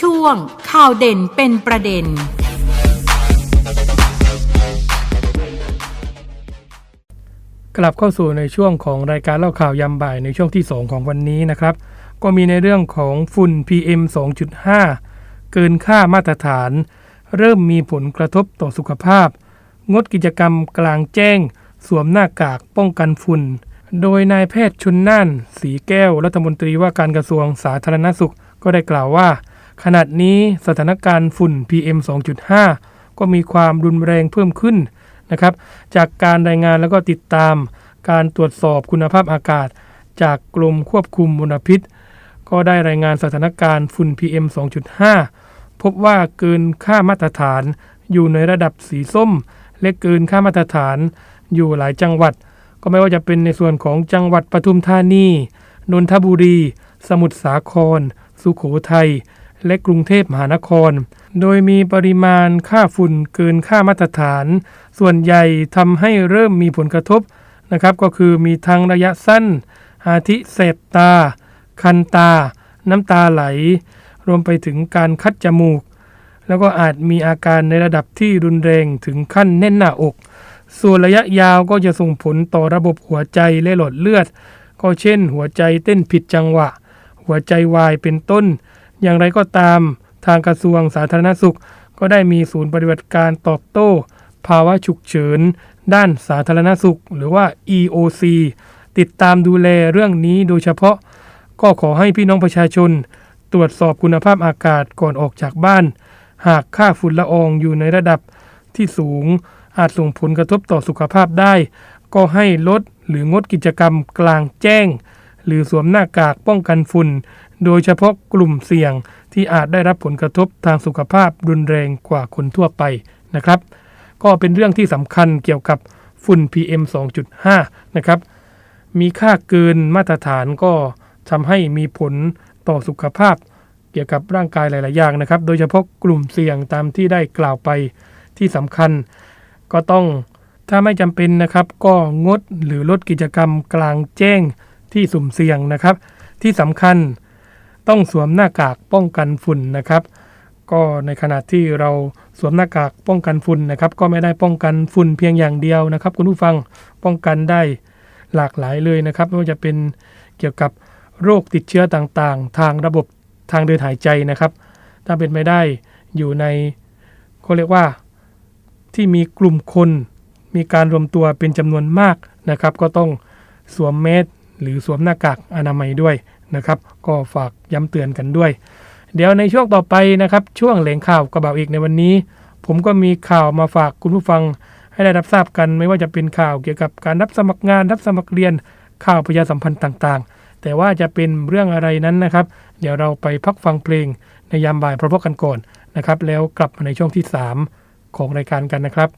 ช่วงข่าวเด่นเป็นประเด็น กลับเข้าสู่ในช่วงของรายการเล่าข่าวยามบ่ายในช่วงที่ 2 ของวันนี้นะครับ ก็มีในเรื่องของฝุ่น PM 2.5 เกินค่ามาตรฐาน เริ่มมีผลกระทบต่อสุขภาพ งดกิจกรรมกลางแจ้ง สวมหน้ากากป้องกันฝุ่น โดยนายแพทย์ชุนน่านสีแก้วรัฐมนตรีว่าการกระทรวงสาธารณสุขก็ได้กล่าวว่า ขณะนี้สถานการณ์ฝุ่น PM 2.5 ก็มีความรุนแรงเพิ่มขึ้นนะครับจากการรายงานแล้วก็ติดตาม การตรวจสอบคุณภาพอากาศ จากกรมควบคุมมลพิษ ก็ได้รายงานสถานการณ์ฝุ่น PM 2.5 พบว่าเกินค่ามาตรฐานอยู่ในระดับสีส้ม และเกินค่ามาตรฐานอยู่หลายจังหวัด ก็ไม่ว่าจะเป็นในส่วนของจังหวัดปทุมธานี นนทบุรี สมุทรสาคร สุโขทัย และกรุงเทพมหานคร โดยมีปริมาณค่าฝุ่นเกินค่ามาตรฐาน ส่วนใหญ่ทำให้เริ่มมีผลกระทบนะครับก็คือมีทั้งระยะสั้น อาทิเสบตา คันตา น้ำตาไหล รวมไปถึงการคัดจมูก แล้วก็อาจมีอาการในระดับที่รุนแรงถึงขั้นแน่นหน้าอก ส่วนระยะยาวก็จะส่งผลต่อระบบหัวใจและหลอดเลือด ก็เช่น หัวใจเต้นผิดจังหวะ หัวใจวายเป็นต้น อย่างไรก็ตาม ทางกระทรวงสาธารณสุข ก็ได้มีศูนย์ปฏิบัติการตอบโต้ ภาวะฉุกเฉิน ด้านสาธารณสุข หรือว่า EOC ติดตามดูแลเรื่องนี้โดยเฉพาะ ก็ขอให้พี่น้องประชาชน ตรวจสอบคุณภาพอากาศก่อนออกจากบ้าน หากค่าฝุ่นละอองอยู่ในระดับที่สูง อาจส่งผลกระทบต่อสุขภาพได้ ก็ให้ลดหรืองดกิจกรรมกลางแจ้ง หรือสวมหน้ากากป้องกันฝุ่น โดยเฉพาะกลุ่มเสี่ยงที่อาจได้รับผลกระทบทางสุขภาพรุนแรงกว่าคนทั่วไปนะครับ ก็เป็นเรื่องที่สำคัญเกี่ยวกับฝุ่น PM 2.5 นะครับ มีค่าเกินมาตรฐานก็ทำให้มีผลต่อสุขภาพ เกี่ยวกับร่างกายหลาย ๆ อย่างนะครับ โดยเฉพาะกลุ่มเสี่ยงตามที่ได้กล่าวไปที่สำคัญ ก็ต้องถ้าไม่จำเป็นนะครับ ก็งดหรือลดกิจกรรมกลางแจ้งที่สุ่มเสี่ยงนะครับ ที่สำคัญต้องสวมหน้ากากป้องกันฝุ่นนะครับ ก็ในขณะที่เราสวมหน้ากากป้องกันฝุ่นนะครับ ก็ไม่ได้ป้องกันฝุ่นเพียงอย่างเดียวนะครับ คุณผู้ฟังป้องกันได้หลากหลายเลยนะครับไม่ว่าจะเป็นเกี่ยวกับโรคติดเชื้อต่างๆ ทางระบบทางเดินหายใจนะครับ ถ้าเป็นไม่ได้อยู่ในเขาเรียกว่า ที่มีกลุ่มคน มีการรวมตัวเป็นจำนวนมากนะครับ ก็ต้องสวมแมสหรือสวมหน้ากากอนามัยด้วยนะครับ ก็ฝากย้ำเตือนกันด้วย เดี๋ยวในช่วงต่อไปนะครับ ช่วงแหลงข่าวกระเบาอีกในวันนี้ ผมก็มีข่าวมาฝากคุณผู้ฟังให้ได้รับทราบกัน ไม่ว่าจะเป็นข่าวเกี่ยวกับการรับสมัครงานรับสมัครเรียนข่าวประชาสัมพันธ์ต่างๆ แต่ว่าจะเป็นเรื่องอะไรนั้นนะครับ เดี๋ยวเราไปพักฟังเพลงในยามบ่ายพร้อมกันก่อนนะครับ แล้วกลับมาในช่วงที่ 3 ของรายการกันนะครับ